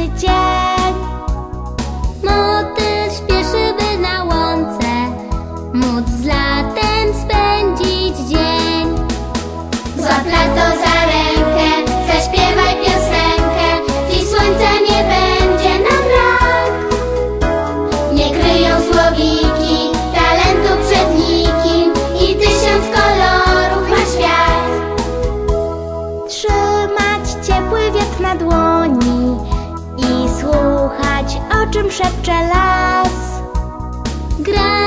the jazz. Czym szepcze las. Gra